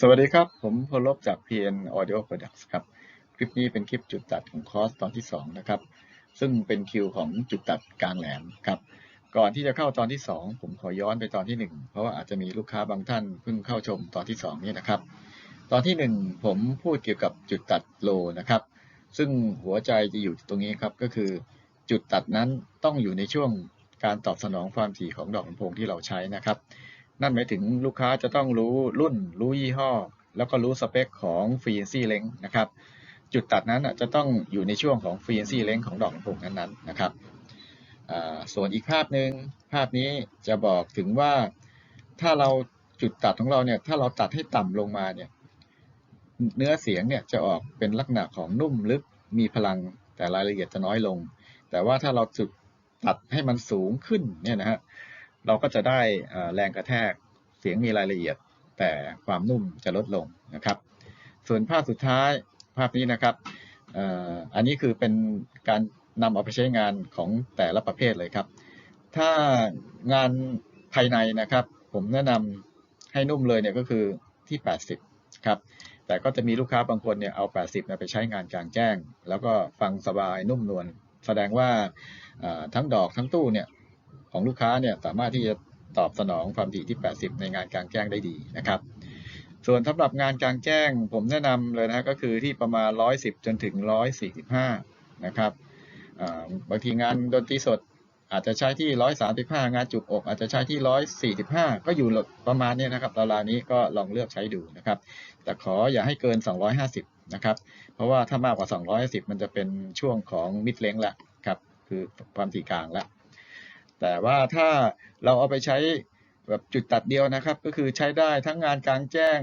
สวัสดีครับ ผมพลลบจาก PN Audio Products ครับ คลิปนี้เป็นคลิปจุดตัดของคอร์สตอนที่ 2 นะครับ ซึ่งเป็นคิวของจุดตัดกลางแหลมครับ ก่อนที่จะเข้าตอนที่ 2 ผมขอย้อนไปตอนที่ 1 เพราะว่าอาจจะมีลูกค้าบางท่านเพิ่งเข้าชมตอนที่ 2 นี้นะครับ ตอนที่ 1 ผมพูดเกี่ยวกับจุดตัดโลนะครับ ซึ่งหัวใจจะอยู่ตรงนี้ครับ ก็คือ จุดตัดนั้นต้องอยู่ในช่วงการตอบสนองความถี่ของดอกลำโพงที่เราใช้นะครับ นั่นหมายถึงลูกค้าจะต้องรู้รุ่น รู้ยี่ห้อ แล้วก็รู้สเปคของ Frequency Length นะครับ จุดตัดนั้นจะต้องอยู่ในช่วงของ Frequency Length ของดอกลำโพงนั้นๆนะครับส่วนอีกภาพหนึ่งภาพนี้จะบอกถึงว่าถ้าเราจุดตัดของเราเนี่ยถ้าเราตัดให้ต่ำลงมาเนี่ยเนื้อเสียงเนี่ยจะออกเป็นลักษณะของนุ่มลึกมีพลังแต่รายละเอียดจะน้อยลง แต่ว่าถ้าเราจุดตัดให้มันสูงขึ้นเนี่ยนะฮะ เราก็จะได้แรงกระแทกเสียงมีรายละเอียด แต่ความนุ่มจะลดลงนะครับ ส่วนภาพสุดท้ายภาพนี้นะครับอันนี้คือเป็นการนำเอาไปใช้งานของแต่ละประเภทเลยครับ ถ้างานภายในนะครับ ผมแนะนำให้นุ่มเลยเนี่ยก็คือที่ 80 ครับ แต่ก็จะมีลูกค้าบางคนเนี่ยเอา 80นี่ยไปใช้งานกลางแจ้ง แล้วก็ฟังสบายนุ่มนวลแสดงว่าทั้งดอกทั้งตู้เนี่ย ของลูกค้าเนี่ยสามารถที่จะตอบสนองความถี่ที่ 80 ในงานกลางแจ้งได้ดีนะครับ ส่วนสำหรับงานกลางแจ้งผมแนะนำเลยนะก็คือที่ประมาณ 110 จนถึง 145 นะครับบางทีงานดนตรีสดอาจจะใช้ที่ 135 งานจุกอก อาจจะใช้ที่ 145 ก็อยู่ประมาณนี้นะครับราวๆนี้ก็ลองเลือกใช้ดูนะครับ แต่ขออย่าให้เกิน 250 นะครับ เพราะว่าถ้ามากกว่า210มันจะเป็นช่วงของมิดเลงละครับ คือความถี่กลางละ แต่ว่าถ้าเราเอาไปใช้แบบจุดตัดเดียวนะครับ ก็คือใช้ได้ทั้งงานกลางแจ้ง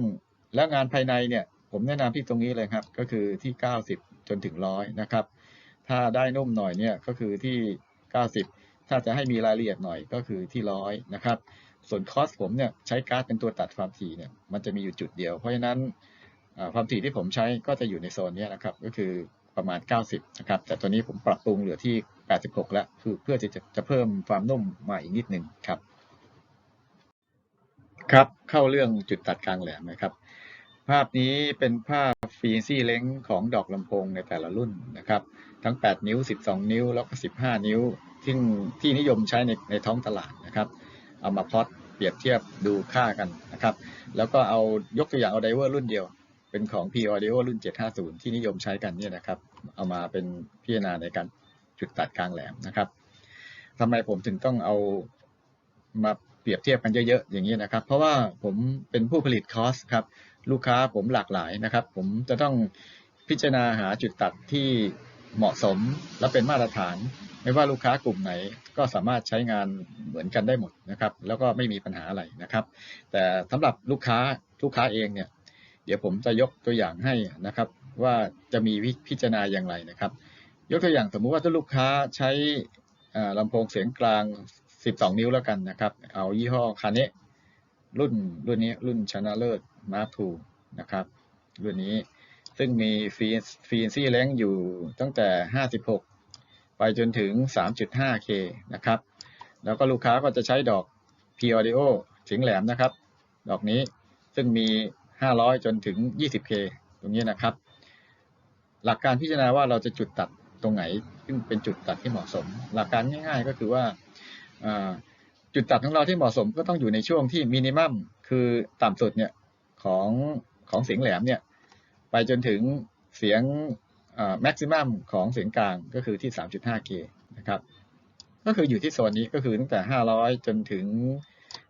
และงานภายในเนี่ย ผมแนะนำที่ตรงนี้เลยครับ ก็คือที่ 90 จนถึง100นะครับ ถ้าได้นุ่มหน่อยเนี่ยก็คือที่ 90 ถ้าจะให้มีรายละเอียดหน่อยก็คือที่100นะครับ ส่วนคอสผมเนี่ยใช้การ์ดเป็นตัวตัดความถี่เนี่ยมันจะมีอยู่จุดเดียว เพราะฉะนั้นความถี่ที่ผมใช้ก็จะอยู่ในโซนนี้นะครับ ก็คือประมาณ 90 นะครับ แต่ตัวนี้ผมปรับปรุงเหลือที่ 86 แล้วคือเพื่อจะจะเพิ่มความนุ่มมาอีกนิดหนึ่งครับ ครับเข้าเรื่องจุดตัดกลางแหลมนะครับ ภาพนี้เป็นภาพฟีซี่เล้งของดอกลำโพงในแต่ละรุ่นนะครับ ทั้ง 8 นิ้ว 12 นิ้ว แล้วก็ 15 นิ้วซึ่ที่นิยมใช้ในในท้องตลาดนะครับ เอามาพลอตเปรียบเทียบดูค่ากันนะครับ แล้วก็เอายกตัวอย่างเอาไดเวอร์รุ่นเดียวเป็นของ P Audio รุ่น 750 ที่นิยมใช้กันเนี่ยนะครับ เอามาเป็นพิจารณาในการ จุดตัดกลางแหลมนะครับทำไมผมถึงต้องเอามาเปรียบเทียบกันเยอะๆอย่างนี้นะครับ เพราะว่าผมเป็นผู้ผลิตคอร์สครับลูกค้าผมหลากหลายนะครับ ผมจะต้องพิจารณาหาจุดตัดที่เหมาะสมและเป็นมาตรฐาน ไม่ว่าลูกค้ากลุ่มไหนก็สามารถใช้งานเหมือนกันได้หมดนะครับ แล้วก็ไม่มีปัญหาอะไรนะครับ แต่สำหรับลูกค้าลูกค้าเองเนี่ย เดี๋ยวผมจะยกตัวอย่างให้นะครับ ว่าจะมีวิพิจารณาอย่างไรนะครับ ยกตัวอย่างสมมุติว่าถ้าลูกค้าใช้อ่าลำโพงเสียงกลาง 12 นิ้วแล้วกันนะครับ เอายี่ห้อคาเนะรุ่นรุ่นนี้รุ่นชนะเลิศมาร์ค2นะครับ รุ่นนี้ซึ่งมีฟีฟีนซี่แรงอยู่ตั้งแต่ 56 ไปจนถึง 3.5K นะครับ แล้วก็ลูกค้าก็จะใช้ดอก P Audio เสียงแหลมนะครับ ดอกนี้ซึ่งมี 500 จนถึง 20K ตรงนี้นะครับ หลักการพิจารณาว่าเราจะจุดตัด ตรงไหนซึ่งเป็นจุดตัดที่เหมาะสม หลักการง่าย ๆ ก็คือว่าจุดตัดของเราที่เหมาะสมก็ต้องอยู่ในช่วงที่มินิมัมคือต่ำสุดเนี่ยของของเสียงแหลมเนี่ยไปจนถึงเสียงแม็กซิมัมของเสียงกลางก็คือที่ 3.5K นะครับก็คืออยู่ที่โซนนี้ก็คือตั้งแต่ 500 จนถึง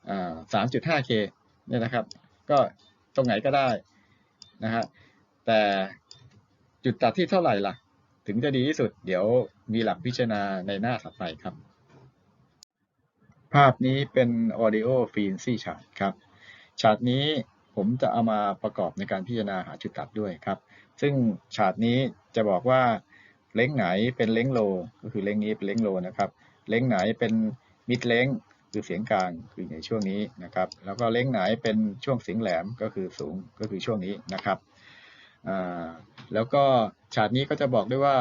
อ่า 3.5K เนี่ยนะครับ ก็ตรงไหนก็ได้นะฮะแต่จุดตัดที่เท่าไหร่ล่ะ ถึงจะดีที่สุด เดี๋ยวมีหลักพิจารณาในหน้าถัดไปครับ ภาพนี้เป็น Audio Frequency Chart ครับชาร์ตนี้ผมจะเอามาประกอบในการพิจารณาหาจุดตัดด้วยครับ ซึ่งชาร์ตนี้จะบอกว่าเล้งไหนเป็นเล้งโล ก็คือเล้งนี้เป็นเล้งโลนะครับ เล้งไหนเป็นมิดเล้งคือเสียงกลางคือในช่วงนี้นะครับ แล้วก็เล้งไหนเป็นช่วงเสียงแหลมก็คือสูงก็คือช่วงนี้นะครับ แล้วก็ชาร์ตนี้ก็จะบอกด้วยว่า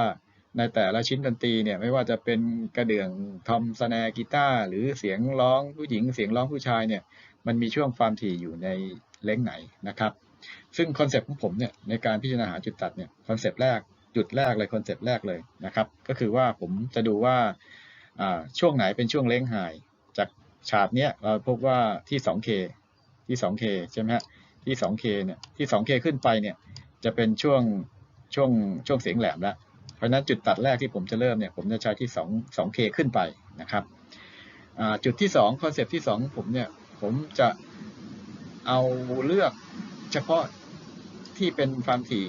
ในแต่ละชิ้นดนตรีเนี่ยไม่ว่าจะเป็นกระเดื่องทอมสแนกีตาร์หรือเสียงร้องผู้หญิงเสียงร้องผู้ชายเนี่ยมันมีช่วงความถี่อยู่ในเล้งไหนนะครับ ซึ่งคอนเซปต์ของผมเนี่ยในการพิจารณาหาจุดตัดเนี่ยคอนเซปต์แรกจุดแรกเลยคอนเซปต์แรกเลยนะครับ ก็คือว่าผมจะดูว่าช่วงไหนเป็นช่วงเล้งหายจากฉาบเนี้ยเราพบว่าที่ 2K ที่ 2K ใช่ไหมฮะที่ 2K เนี่ยที่ 2K ขึ้นไปเนี่ย จะเป็นช่วงช่วงช่วงเสียงแหลมแล้ว เพราะนั้นจุดตัดแรกที่ผมจะเริ่มเนี่ยผมจะใช้ที่2 2K ขึ้นไปนะครับจุดที่2คอนเซปต์ที่2ของผมเนี่ยผมจะเอาเลือกเฉพาะที่เป็นความถี่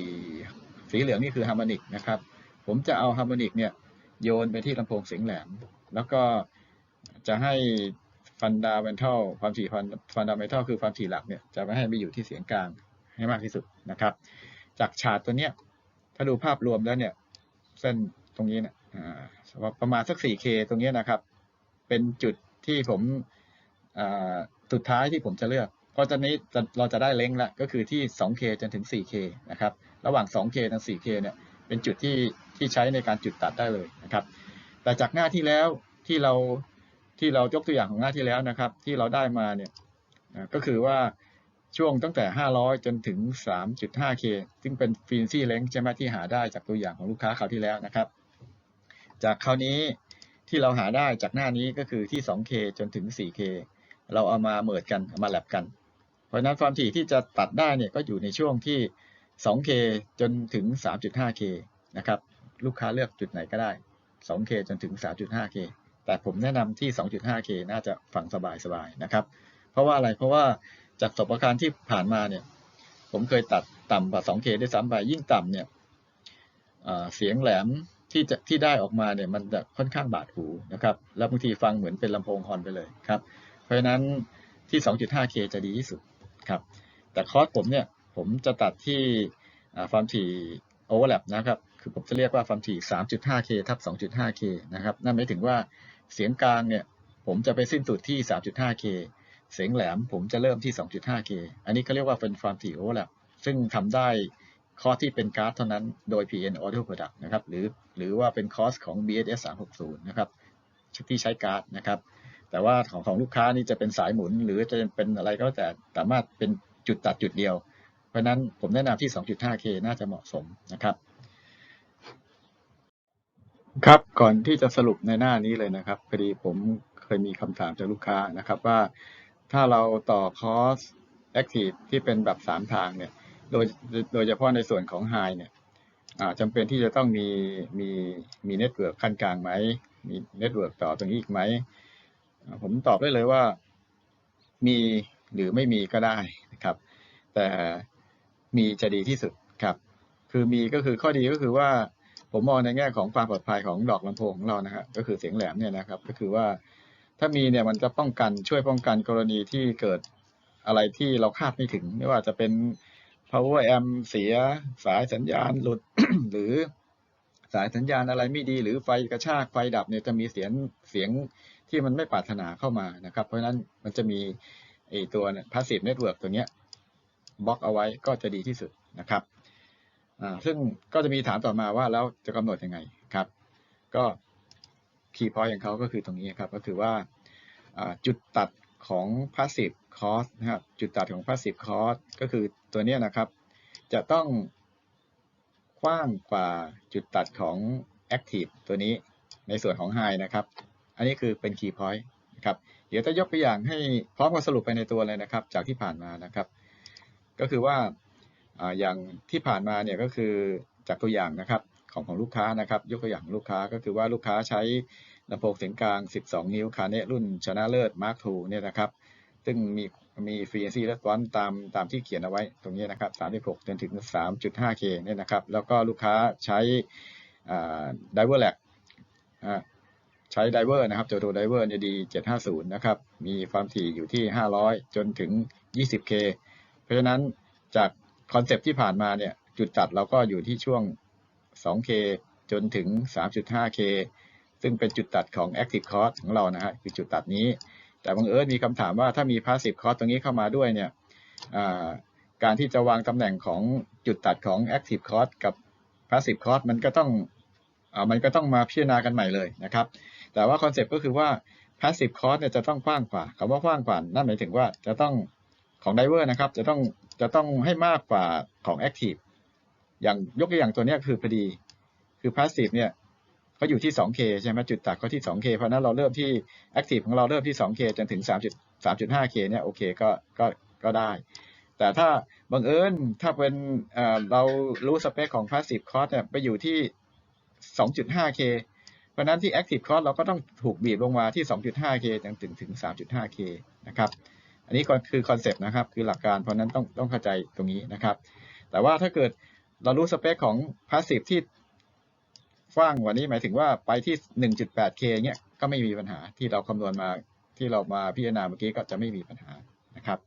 สีเหลืองนี่คือฮาร์โมนิกนะครับ ผมจะเอาฮาร์โมนิกเนี่ยโยนไปที่ลำโพงเสียงแหลม แล้วก็จะให้ฟันดาเวนทัลความถี่ฟันฟันดาเวนทัลคือความถี่หลักเนี่ยจะไม่ให้ไปอยู่ที่เสียงกลางให้มากที่สุดนะครับ จากฉากตัวเนี้ย ถ้าดูภาพรวมแล้วเนี่ย เส้นตรงนี้เนี่ยประมาณสัก 4K ตรงนี้นะครับ เป็นจุดที่ผมสุดท้ายที่ผมจะเลือก เพราะตอนนี้เราจะได้เล้งแล้วก็คือที่ 2K จนถึง 4K นะครับ ระหว่าง 2K ถึง 4K เนี่ย เป็นจุดที่ที่ใช้ในการจุดตัดได้เลยนะครับ แต่จากหน้าที่แล้วที่เราที่เรายกตัวอย่างของหน้าที่แล้วนะครับ ที่เราได้มาเนี่ยก็คือว่า ช่วงตั้งแต่ 500 จนถึง 3.5K ซึ่งเป็นฟีนซี่เลงใช่ไหมที่หาได้จากตัวอย่างของลูกค้าคราวที่แล้วนะครับ จากคราวนี้ที่เราหาได้จากหน้านี้ก็คือที่ 2K จนถึง 4K เราเอามาเมิดกันามาแลบกัน เพราะฉะนั้นความถี่ที่จะตัดได้เนี่ยก็อยู่ในช่วงที่ 2K จนถึง 3.5K นะครับ ลูกค้าเลือกจุดไหนก็ได้ 2K จนถึง 3.5K แต่ผมแนะนำที่ 2.5K น่าจะฟังสบายๆนะครับ เพราะว่าอะไร เพราะว่า จากประสบการณ์ที่ผ่านมาเนี่ย ผมเคยตัดต่ำกว่า 2K ได้ซ้ำไปยิ่งต่ำเนี่ยเสียงแหลมที่จะที่ได้ออกมาเนี่ยมันจะค่อนข้างบาดหูนะครับ แล้วบางทีฟังเหมือนเป็นลำโพงฮอนไปเลยครับ เพราะฉะนั้นที่ 2.5K จะดีที่สุดครับ แต่คอร์สผมเนี่ยผมจะตัดที่ความถี่ overlap นะครับ คือผมจะเรียกว่าความถี่ 3.5K ทับ 2.5K นะครับ นั่นหมายถึงว่าเสียงกลางเนี่ยผมจะไปสิ้นสุดที่ 3.5K เสียงแหลมผมจะเริ่มที่ 2.5K อันนี้ก็เรียกว่าเป็นความถี่ overlap ซึ่งทำได้คอร์สที่เป็นการ์ดเท่านั้นโดย PN Audio Product นะครับหรือหรือว่าเป็นคอร์สของ BSS 360นะครับที่ใช้การ์ดนะครับ แต่ว่าของของลูกค้านี่จะเป็นสายหมุน หรือจะเป็นอะไรก็แต่สามารถเป็นจุดตัดจุดเดียว เพราะฉะนั้นผมแนะนำที่ 2.5K น่าจะเหมาะสมนะครับ ครับก่อนที่จะสรุปในหน้านี้เลยนะครับพอดีผมเคยมีคำถามจากลูกค้านะครับว่า ถ้าเราต่อคอร์ส Active ที่เป็นแบบ3ทางเนี่ย โดยโดยเฉพาะในส่วนของ High เนี่ยจำเป็นที่จะต้องมีมีมีเน็ตเวิร์กขั้นกลางไหม มีเน็ตเวิร์กต่อตรงนี้อีกไหม ผมตอบได้เลยว่ามีหรือไม่มีก็ได้นะครับ แต่มีจะดีที่สุดครับ คือมีก็คือข้อดีก็คือว่าผมมองในแง่ของความปลอดภัยของดอกลำโพงของเรานะครับก็คือเสียงแหลมเนี่ยนะครับ ก็คือว่า ถ้ามีเนี่ยมันจะป้องกันช่วยป้องกันกรณีที่เกิดอะไรที่เราคาดไม่ถึง ไม่ว่าจะเป็น power amp เสียสายสัญญาณหลุดหรือสายสัญญาณอะไรไม่ดี หรือไฟกระชากไฟดับเนี่ยจะมีเสียงเสียงที่มันไม่ปรารถนาเข้ามานะครับ เพราะฉะนั้นมันจะมีไอตัวเนี่ย passive network ตัวเนี้ยบล็อกเอาไว้ก็จะดีที่สุดนะครับอ่าซึ่งก็จะมีถามต่อมาว่าแล้วจะกำหนดยังไงครับ ก็ คีย์พอยต์ของเขาก็คือตรงนี้ครับก็คือว่าจุดตัดของ passive cost นะครับจุดตัดของ passive cost ก็คือตัวนี้นะครับ จะต้องกว้างกว่าจุดตัดของ active ตัวนี้ในส่วนของ high นะครับ อันนี้คือเป็น key point นะครับเดี๋ยวจะยกตัวอย่างให้พร้อมกับสรุปไปในตัวเลยนะครับ จากที่ผ่านมานะครับ ก็คือว่าอย่างที่ผ่านมาเนี่ยก็คือจากตัวอย่างนะครับ ของของลูกค้านะครับ ยกตัวอย่างลูกค้าก็คือว่าลูกค้าใช้ลำโพงเสียงกลาง 12 นิ้วคาเนรุ่นชนะเลิศ Mark II เนี่ยนะครับ ซึ่งมีมีฟรีเอนซีและตอนตามตามที่เขียนเอาไว้ตรงนี้นะครับ 36 จนถึง 3.5K เนี่ยนะครับ แล้วก็ลูกค้าใช้ไดเวอร์แลกใช้ไดเวอร์นะครับโจโ o ไดเวอร์เนี่ยดี 750 นะครับ มีความถี่อยู่ที่ 500 จนถึง 20K เพราะฉะนั้นจากคอนเซปที่ผ่านมาเนี่ยจุดตัดเราก็อยู่ที่ช่วง 2K จนถึง 3.5K ซึ่งเป็นจุดตัดของ Active Cost ของเรานะฮะคือจุดตัดนี้ แต่บังเอิญมีคำถามว่าถ้ามี Passive Cost ตรงนี้เข้ามาด้วยเนี่ยการที่จะวางตำแหน่งของจุดตัดของ Active Cost กับ Passive Cost มันก็ต้องอมันก็ต้องมาพิจารณากันใหม่เลยนะครับ แต่ว่าคอนเซปต์ก็คือว่า Passive Cost เนี่ยจะต้องกว้างกว่าคำว่ากว้างกว่านั่นหมายถึงว่าจะต้องของไดเวอร์นะครับจะต้องจะต้องให้มากกว่าของ Active อย่างยกตัวอย่างตัวนี้คือพอดี คือ Passive เนี่ยเขาอยู่ที่ 2K ใช่ไหมจุดตัดเขาที่ 2K เพราะนั้นเราเริ่มที่ Active ของเราเริ่มที่ 2K จนถึง 3 3.5K เนี่ยโอเคก็ก็ก็ได้ แต่ถ้าบังเอิญถ้าเป็นเรารู้สเปคของ Passive Cost เนี่ยไปอยู่ที่ 2.5K เพราะนั้นที่ Active Cost เราก็ต้องถูกบีบลงมาที่ 2.5K จนถึงถึง 3.5K นะครับ อันนี้ก็คือคอนเซปต์นะครับ คือหลักการเพราะนั้นต้องต้องเข้าใจตรงนี้นะครับ แต่ว่าถ้าเกิด เรารู้สเปคของ Passive ที่กว้างกว่านี้หมายถึงว่าไปที่ 1.8K เงี้ยก็ไม่มีปัญหาที่เราคำนวณมาที่เรามาพิจารณาเมื่อกี้ก็จะไม่มีปัญหานะครับ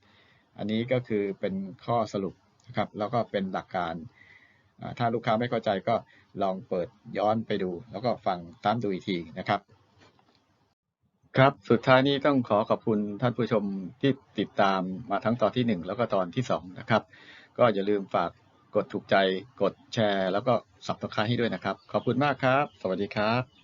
อันนี้ก็คือเป็นข้อสรุปนะครับ แล้วก็เป็นหลักการ ถ้าลูกค้าไม่เข้าใจก็ลองเปิดย้อนไปดู แล้วก็ฟังตามดูอีกทีนะครับ ครับ สุดท้ายนี้ต้องขอขอบคุณท่านผู้ชมที่ติดตามมาทั้งตอนที่หนึ่งแล้วก็ตอนที่สองนะครับ ก็อย่าลืมฝาก กดถูกใจ กดแชร์ แล้วก็สับสไครให้ด้วยนะครับ ขอบคุณมากครับ สวัสดีครับ